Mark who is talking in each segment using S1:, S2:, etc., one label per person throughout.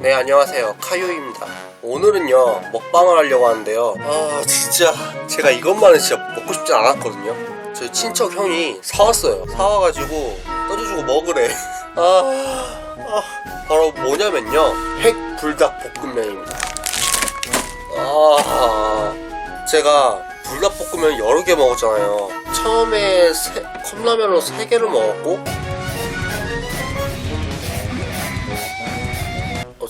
S1: 네 안녕하세요. 카유입니다. 오늘은요 먹방을 하려고 하는데요. 아 진짜 제가 이것만은 진짜 먹고 싶지 않았거든요. 저희 친척 형이 사왔어요. 사와가지고 떠줘주고 먹으래. 아, 아 바로 뭐냐면요. 핵 불닭 볶음면입니다. 아 제가 불닭볶음면 여러 개 먹었잖아요. 처음에 세- 컵라면으로 세 개를 먹었고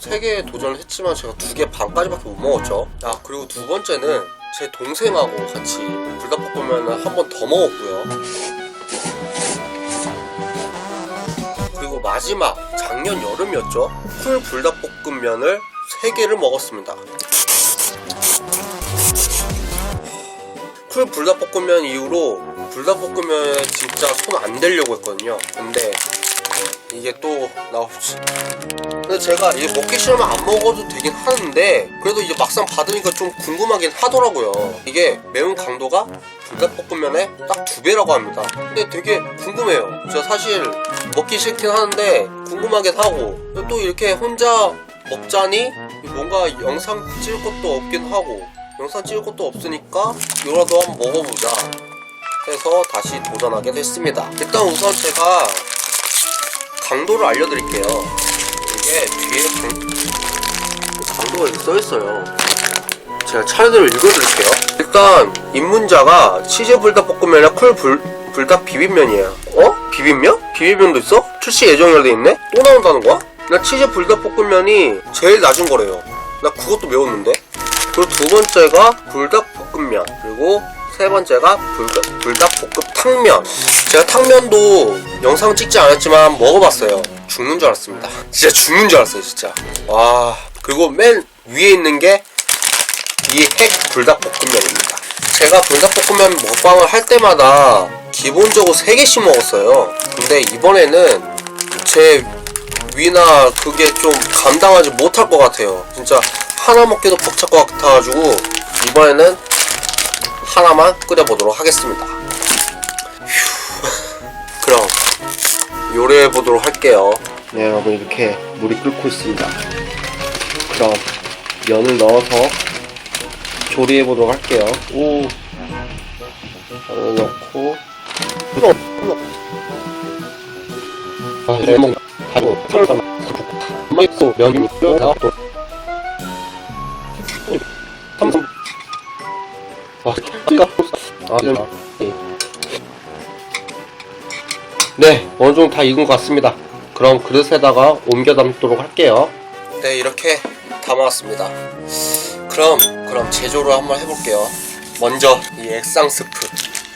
S1: 세 개 도전을 했지만 제가 두 개 반까지밖에 못 먹었죠. 아 그리고 두 번째는 제 동생하고 같이 불닭볶음면을 한 번 더 먹었고요. 그리고 마지막 작년 여름이었죠. 풀 불닭볶음면을 세 개를 먹었습니다. 풀 불닭볶음면 이후로 불닭볶음면에 진짜 손 안 대려고 했거든요. 근데 이게 또 나오지. 근데 제가 이게 먹기 싫으면 안 먹어도 되긴 하는데 그래도 이제 막상 받으니까 좀 궁금하긴 하더라고요. 이게 매운 강도가 불닭볶음면의 딱두 배라고 합니다. 근데 되게 궁금해요. 저 사실 먹기 싫긴 하는데 궁금하긴 하고 또 이렇게 혼자 먹자니 뭔가 영상 찍을 것도 없긴 하고 영상 찍을 것도 없으니까 이거라도 한번 먹어보자 해서 다시 도전하게 됐습니다. 일단 우선 제가 강도를 알려드릴게요. 이게 뒤에 강, 강도가 이렇게 써있어요. 제가 차례대로 읽어드릴게요. 일단 입문자가 치즈 불닭 볶음면이나 쿨 불, 불닭 비빔면이에요. 어? 비빔면? 비빔면도 있어? 출시 예정으로 돼 있네? 또 나온다는 거야? 나 치즈 불닭 볶음면이 제일 낮은 거래요. 나 그것도 매웠는데? 그리고 두 번째가 불닭 볶음면 그리고 세 번째가 불닭, 불닭볶음 탕면. 제가 탕면도 영상 찍지 않았지만 먹어봤어요. 죽는 줄 알았습니다. 진짜 죽는 줄 알았어요 진짜. 와 그리고 맨 위에 있는 게 이 핵 불닭볶음면입니다. 제가 불닭볶음면 먹방을 할 때마다 기본적으로 3개씩 먹었어요. 근데 이번에는 제 위나 그게 좀 감당하지 못할 것 같아요. 진짜 하나 먹기도 벅찰 것 같아가지고 이번에는 하나만 끓여보도록 하겠습니다. 휴. 그럼 요리해 보도록 할게요. 네 여러분 이렇게 물이 끓고 있습니다. 그럼 면을 넣어서 조리해 보도록 할게요. 오 면을 넣고 뜨거 뜨거. 아 이제 먹 설가 엄마 있고 면이 뼈 나왔고 삼성 아 이거 네 어느 정도 다 익은 것 같습니다. 그럼 그릇에다가 옮겨 담도록 할게요. 네 이렇게 담아왔습니다. 그럼 그럼 제조를 한번 해볼게요. 먼저 이 액상 스프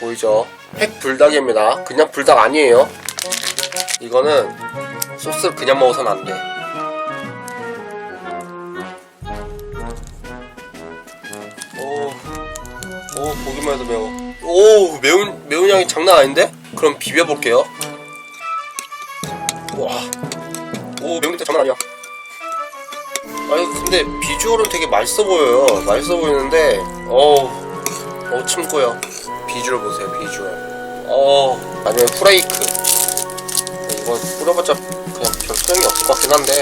S1: 보이죠? 핵 불닭입니다. 그냥 불닭 아니에요. 이거는 소스를 그냥 먹어서는 안 돼. 오 보기만 해도 매워. 오 매운 매운 양이 장난 아닌데? 그럼 비벼 볼게요. 와, 오 매운 게 장난 아니야. 아니 근데 비주얼은 되게 맛있어 보여요. 맛있어 보이는데, 어우, 어 침고요. 비주얼 보세요, 비주얼. 어, 아니면 프레이크. 이거 뿌려봤자 그냥 별 소용이 없을 것 같긴 한데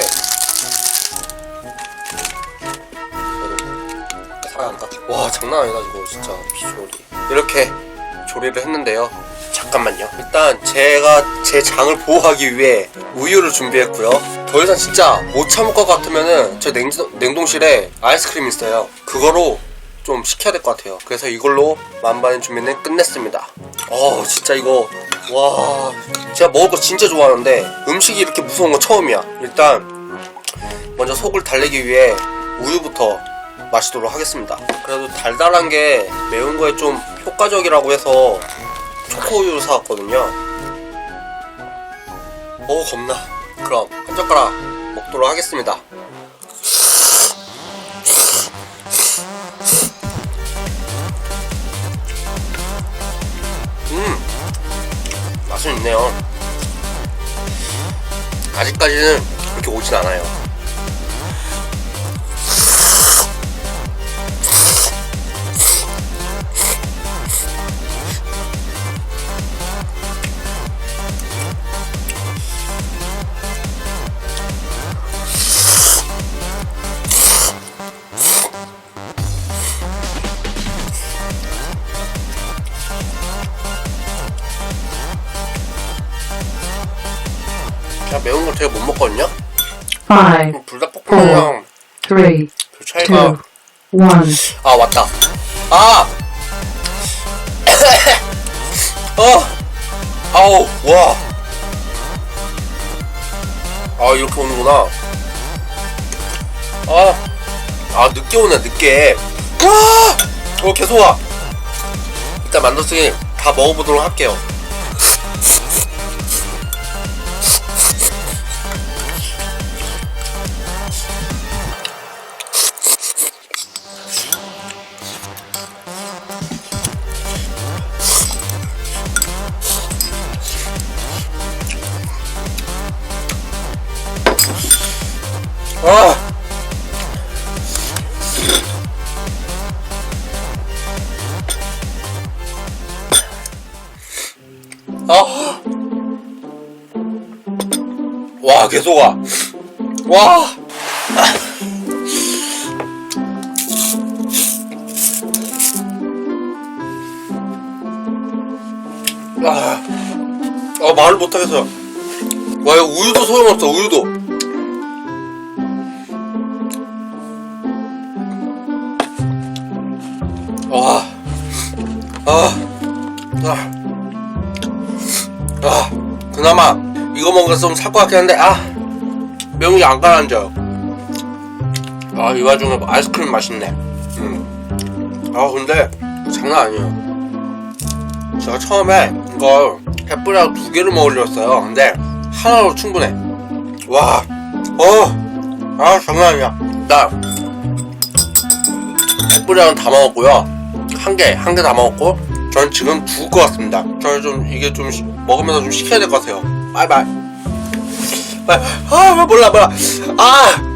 S1: 그래도 살아간다 와 장난 이거 진짜 비주얼이. 이렇게 조리를 했는데요. 잠깐만요. 일단 제가 제 장을 보호하기 위해 우유를 준비했고요. 더 이상 진짜 못 참을 것 같으면은 제 냉, 냉동실에 아이스크림 있어요. 그거로 좀 식혀야 될 것 같아요. 그래서 이걸로 만반의 준비는 끝냈습니다. 어 진짜 이거 와 제가 먹을 거 진짜 좋아하는데 음식이 이렇게 무서운 건 처음이야. 일단 먼저 속을 달래기 위해 우유부터 마시도록 하겠습니다 그래도 달달한 게 매운 거에 좀 효과적이라고 해서 초코우유를 사왔거든요 오 겁나 그럼 한 젓가락 먹도록 하겠습니다 음 맛은 있네요. 아직까지는 그렇게 오진 않아요. 되게 못 먹거든요?
S2: five,
S1: 불닭볶음면이랑
S2: three,
S1: 그 차이가
S2: two, one.
S1: 아 왔다 아! 어! 아우 와! 아 이렇게 오는구나 아! 아 늦게 오네 늦게 와! 어 계속 와 일단 만두승이 다 먹어보도록 할게요 아! 아! 와, 계속 와. 와! 아, 아 말을 못하겠어. 와, 이거 우유도 소용없어, 우유도. 와, 아, 아, 아, 그나마 이거 먹었으면 살 것 같긴 한데, 아, 매운 게 안 가라앉아요. 아, 이 와중에 뭐 아이스크림 맛있네. 음. 아, 근데 장난 아니에요. 제가 처음에 이걸 햇불이랑 두 개를 먹으려 했어요. 근데 하나로 충분해. 와, 어, 아, 장난 아니야. 나 햇불이랑 다 먹었고요. 한 개, 한 개 다 먹었고, 저는 지금 죽을 것 같습니다. 저는 좀, 이게 좀, 시- 먹으면서 좀 식혀야 될 것 같아요. 바이바이. 바이. 아, 몰라, 몰라. 아!